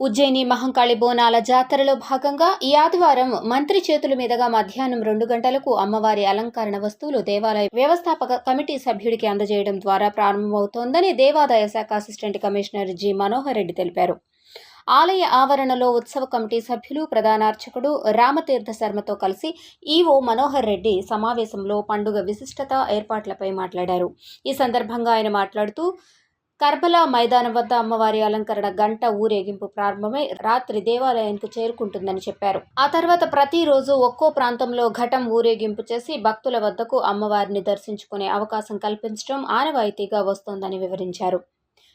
ఉజ్జయిని మహంకాళి బోనాల జాతరలో భాగంగా ఈ ఆదివారం మంత్రి చేతుల మీదుగా మధ్యాహ్నం రెండు గంటలకు అమ్మవారి అలంకరణ వస్తువులు దేవాలయ వ్యవస్థాపక కమిటీ సభ్యుడికి అందజేయడం ద్వారా ప్రారంభమవుతోందని దేవాదాయ శాఖ assistant commissioner G. Manohar Reddy తెలిపారు. ఆలయ ఆవరణలో ఉత్సవ కమిటీ సభ్యులు ప్రధానార్చకుడు రామతీర్థ శర్మతో కలిసి ఈవో మనోహర్ రెడ్డి సమావేశంలో పండుగ విశిష్టత ఏర్పాట్లపై మాట్లాడారు. ఈ సందర్భంగా ఆయన మాట్లాడుతూ కర్బలా మైదానం వద్ద అమ్మవారి అలంకరణ గంట ఊరేగింపు ప్రారంభమై రాత్రి దేవాలయానికి చేరుకుంటుందని చెప్పారు. ఆ తర్వాత ప్రతిరోజు ఒక్కో ప్రాంతంలో ఘటం ఊరేగింపు చేసి భక్తుల వద్దకు అమ్మవారిని దర్శించుకునే అవకాశం కల్పించడం ఆనవాయితీగా వస్తోందని వివరించారు.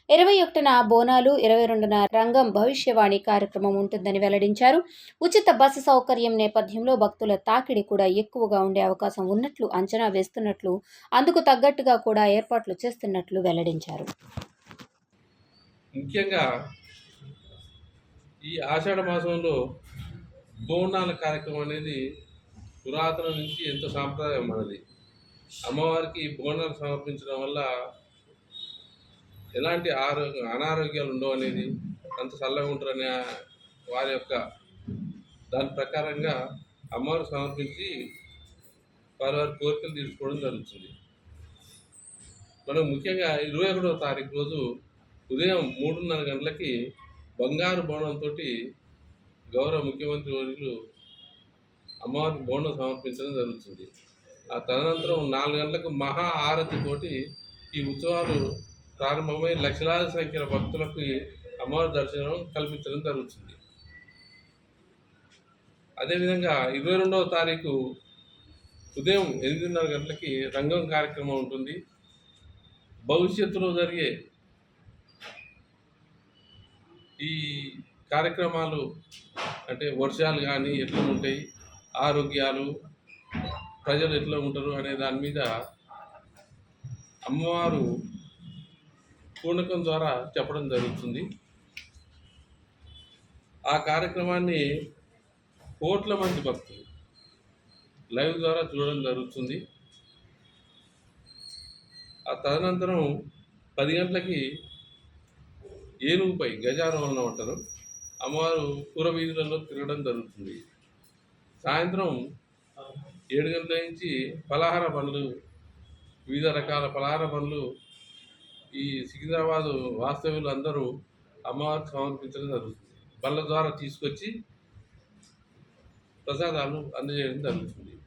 ఇరవై ఒకటిన బోనాలు ఇరవై రెండున రంగం భవిష్యవాణి కార్యక్రమం ఉంటుందని వెల్లడించారు. ఉచిత బస్సు సౌకర్యం నేపథ్యంలో భక్తుల తాకిడి కూడా ఎక్కువగా ఉండే అవకాశం ఉన్నట్లు అంచనా వేస్తున్నట్లు అందుకు తగ్గట్టుగా కూడా ఏర్పాట్లు చేస్తున్నట్లు వెల్లడించారు. ముఖ్యంగా ఈ ఆషాఢ మాసంలో బోనాల కార్యక్రమం అనేది పురాతన నుంచి ఎంతో సాంప్రదాయం మనది. అమ్మవారికి బోనాలు సమర్పించడం వల్ల ఎలాంటి ఆరోగ్య అనారోగ్యాలు ఉండవు అనేది అంత చల్లగా ఉంటారనే వారి యొక్క దాని ప్రకారంగా అమ్మవారు సమర్పించి వారి వారి కోరికలు తీర్చుకోవడం జరుగుతుంది. మనం ముఖ్యంగా ఇరవై ఒకటో తారీఖు రోజు ఉదయం మూడున్నర గంటలకి బంగారు బోనంతో గౌరవ ముఖ్యమంత్రి వర్యులు అమ్మవారికి బోనం సమర్పించడం జరుగుతుంది. ఆ తదనంతరం నాలుగు గంటలకు మహా ఆరతితోటి ఈ ఉత్సవాలు ప్రారంభమై లక్షలాది సంఖ్యల భక్తులకు అమ్మవారి దర్శనం కల్పించడం జరుగుతుంది. అదేవిధంగా ఇరవై రెండవ తారీఖు ఉదయం ఎనిమిదిన్నర గంటలకి రంగం కార్యక్రమం ఉంటుంది. భవిష్యత్తులో జరిగే ఈ కార్యక్రమాలు అంటే వర్షాలు కానీ ఎట్లా ఉంటాయి ఆరోగ్యాలు ప్రజలు ఎట్లా ఉంటారు అనే దాని మీద అమ్మవారు పూనకం ద్వారా చెప్పడం జరుగుతుంది. ఆ కార్యక్రమాన్ని కోట్ల మంది భక్తులు లైవ్ ద్వారా చూడడం జరుగుతుంది. ఆ తదనంతరం పది గంటలకి ఏనుగుపై గజారోహణ అంటారు. అమ్మవారు పూర వీధులలో తిరగడం జరుగుతుంది. సాయంత్రం ఏడు గంటల నుంచి పలహార పనులు వివిధ రకాల పలహార పనులు ఈ సికింద్రాబాద్ వాస్తవ్యులు అందరూ అమ్మవారికి సమర్పించడం జరుగుతుంది. బళ్ళ ద్వారా తీసుకొచ్చి ప్రసాదాలు అందజేయడం జరుగుతుంది.